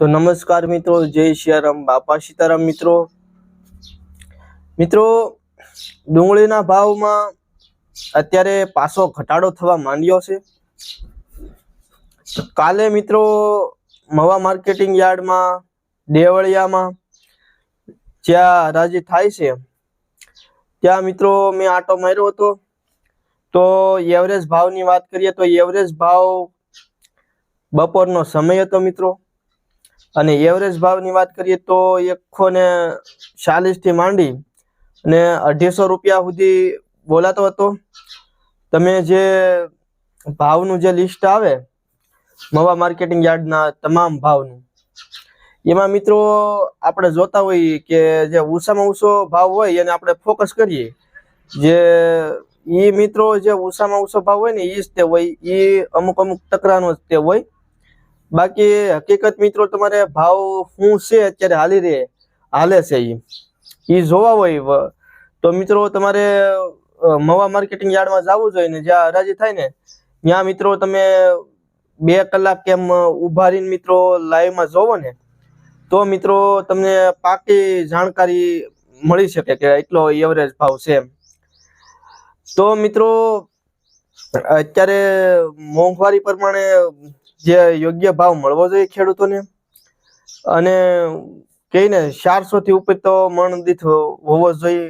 તો નમસ્કાર મિત્રો, જય સિયારામ બાપા સીતારામ મિત્રો. મિત્રો, ડુંગળીના ભાવમાં અત્યારે પાછો ઘટાડો થવા માંડ્યો છે. કાલે મિત્રો, મવા માર્કેટિંગ યાર્ડમાં, દેવળિયામાં જ્યાં હરાજી થાય છે, ત્યાં મિત્રો મેં આટો માર્યો હતો. તો એવરેજ ભાવની વાત કરીએ તો એવરેજ ભાવ બપોરનો સમય હતો મિત્રો. અને એવરેજ ભાવની વાત કરીએ તો એકસો ને ચાલીસથી માંડી અને અઢીસો રૂપિયા સુધી બોલાતો હતો. તમે જે ભાવનું જે લિસ્ટ આવે, મવા માર્કેટિંગ યાર્ડના તમામ ભાવનું, એમાં મિત્રો આપણે જોતા હોઈએ કે જે ઓછામાં ઓછો ભાવ હોય એને આપણે ફોકસ કરીએ. જે એ મિત્રો જે ઓછામાં ઓછો ભાવ હોય ને એ જ તે હોય એ અમુક અમુક ટકરાનો જ તે હોય. બાકી હકીકત મિત્રો, તમારે ભાવ શું છે અત્યારે હાલી રહે, હાલે છે એ એ જોવા હોય તો મિત્રો, તમારે મવા માર્કેટિંગ યાર્ડમાં જવું જોઈએ ને, જ્યાં હરાજી થાય ને, ત્યાં મિત્રો તમે બે કલાક કેમ ઊભા રહીને મિત્રો લાઈવમાં જોવો ને, તો મિત્રો તમને પાકી જાણકારી મળી શકે કે એટલો એવરેજ ભાવ છે એમ. તો મિત્રો, અત્યારે મોંઘવારી પ્રમાણે જે યોગ્ય ભાવ મળવો જોઈએ ખેડૂતોને. અને કહીને ચારસો થી ઉપર તો મણ હોવો જોઈએ.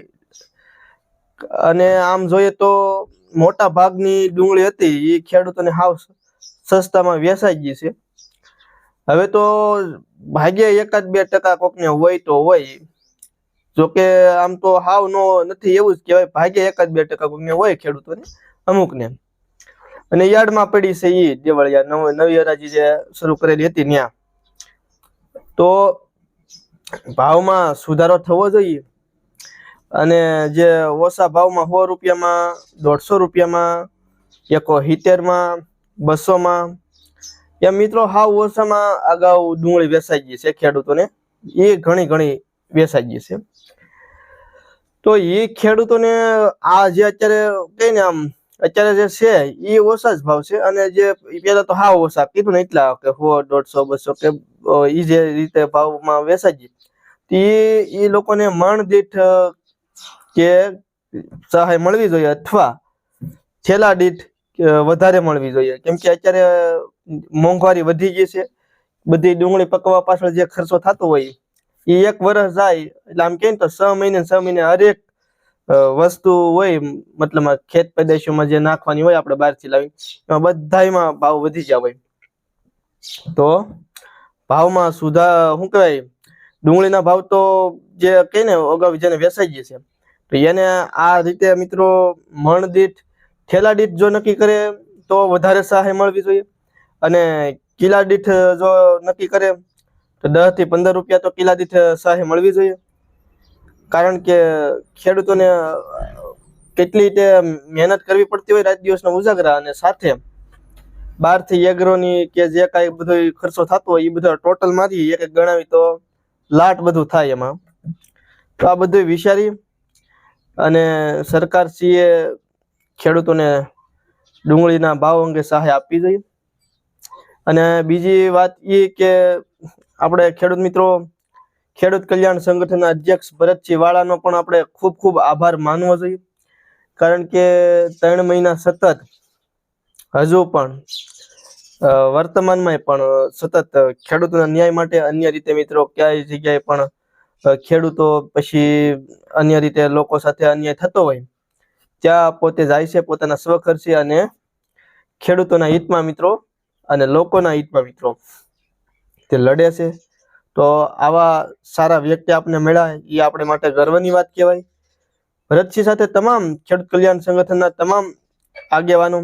અને આમ જોઈએ તો મોટા ભાગની ડુંગળી હતી એ ખેડૂતોને હાવ સસ્તામાં વેચાઈ ગઈ છે. હવે તો ભાગ્ય એકાદ બે ટકા કોકને હોય તો હોય. જોકે આમ તો હાવ નો, નથી એવું જ કહેવાય ભાગ્ય એકાદ બે ટકા કોકને હોય ખેડૂતોને, અમુકને. અને યાર્ડમાં પડી છે એ દેવળિયા, નવ, નવી હરાજી જે શરૂ કરેલી હતી ત્યાં. તો ભાવમાં સુધારો થવો જોઈએ. અને જે ઓછા ભાવમાં સો રૂપિયામાં, દોઢસો રૂપિયામાં, એકો સિત્તેરમાં, બસોમાં, એમ મિત્રો હાવ ઓછામાં અગાઉ ડુંગળી વેચાઈ ગઈ છે ખેડૂતોને. એ ઘણી ઘણી વેચાઈ ગઈ છે. તો એ ખેડૂતોને આ જે અત્યારે કઈ ને આમ અત્યારે જે છે એ ઓછા જ ભાવ છે અને જે પેલા તો હાવ ઓછા કીધું ને એટલા કે સો, દોઢસો, બસો કે એ જે રીતે ભાવમાં વેચાઈ ગઈ એ લોકોને મણ દીઠ, કે સહાય મળવી જોઈએ અથવા છેલ્લા દીઠ વધારે મળવી જોઈએ. કેમ કે અત્યારે મોંઘવારી વધી ગઈ છે, બધી ડુંગળી પકવવા પાછળ જે ખર્ચો થતો હોય એ એક વર્ષ જાય, એટલે આમ તો છ મહિને છ મહિને હરેક વસ્તુ હોય, મતલબ ખેત પેદાશોમાં જે નાખવાની હોય આપણે બહારથી લાવી એમાં બધાયમાં ભાવ વધી જાય હોય. તો ભાવમાં સુધા, શું કહેવાય, ડુંગળીના ભાવ તો જે કહે ને, અગાઉ જેને વેચાઈ જશે તો એને આ રીતે મિત્રો મણ દીઠ, થેલા દીઠ જો નક્કી કરે, તો વધારે સહાય મળવી જોઈએ. અને કિલા દીઠ જો નક્કી કરે, તો દસથી પંદર રૂપિયા તો કિલા દીઠ સહાય મળવી જોઈએ. કારણ કે ખેડૂતોને કેટલી તે મહેનત કરવી પડતી હોય રાત દિવસના ઉજાગરા અને સાથે બહારથી એગ્રોની કે જે કાંઈ બધો ખર્ચો થતો હોય એ બધો ટોટલમાંથી એક એક ગણાવી તો લાટ બધું થાય એમાં. તો આ બધું વિચારી અને સરકાર શ્રીએ ખેડૂતોને ડુંગળીના ભાવ અંગે સહાય આપવી જોઈએ. અને બીજી વાત એ કે આપણે ખેડૂત મિત્રો ખેડૂત કલ્યાણ સંગઠનના અધ્યક્ષ ભરતસિંહ વાળાનો પણ આપણે ખૂબ ખૂબ આભાર માનવો જોઈએ. કારણ કે ત્રણ મહિના સતત હજુ પણ વર્તમાનમાં પણ સતત ખેડૂતોના ન્યાય માટે અન્ય રીતે મિત્રો ક્યાંય જગ્યાએ પણ ખેડૂતો પછી અન્ય રીતે લોકો સાથે અન્યાય થતો હોય, ત્યાં પોતે જાય છે, પોતાના સ્વખર્ચે અને ખેડૂતોના હિતમાં મિત્રો અને લોકોના હિતમાં મિત્રો તે લડે છે. તો આવા સારા વ્યક્તિ આપણે મળ્યા એ આપણે માટે ગર્વની વાત કહેવાય. ભરતસિંહ સાથે તમામ ખેડૂત કલ્યાણ સંગઠનના તમામ આગેવાનો,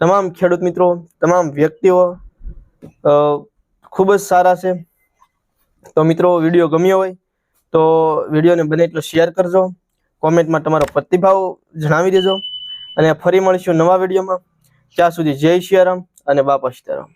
તમામ ખેડૂત મિત્રો, તમામ વ્યક્તિઓ ખૂબ જ સારા છે. તો મિત્રો, વીડિયો ગમ્યો હોય તો વિડીયોને બને એટલો શેર કરજો. કોમેન્ટમાં તમારો પ્રતિભાવ જણાવી દેજો. અને ફરી મળીશું નવા વિડીયોમાં. ત્યાં સુધી જય શિયારામ અને બાપા સીતારામ.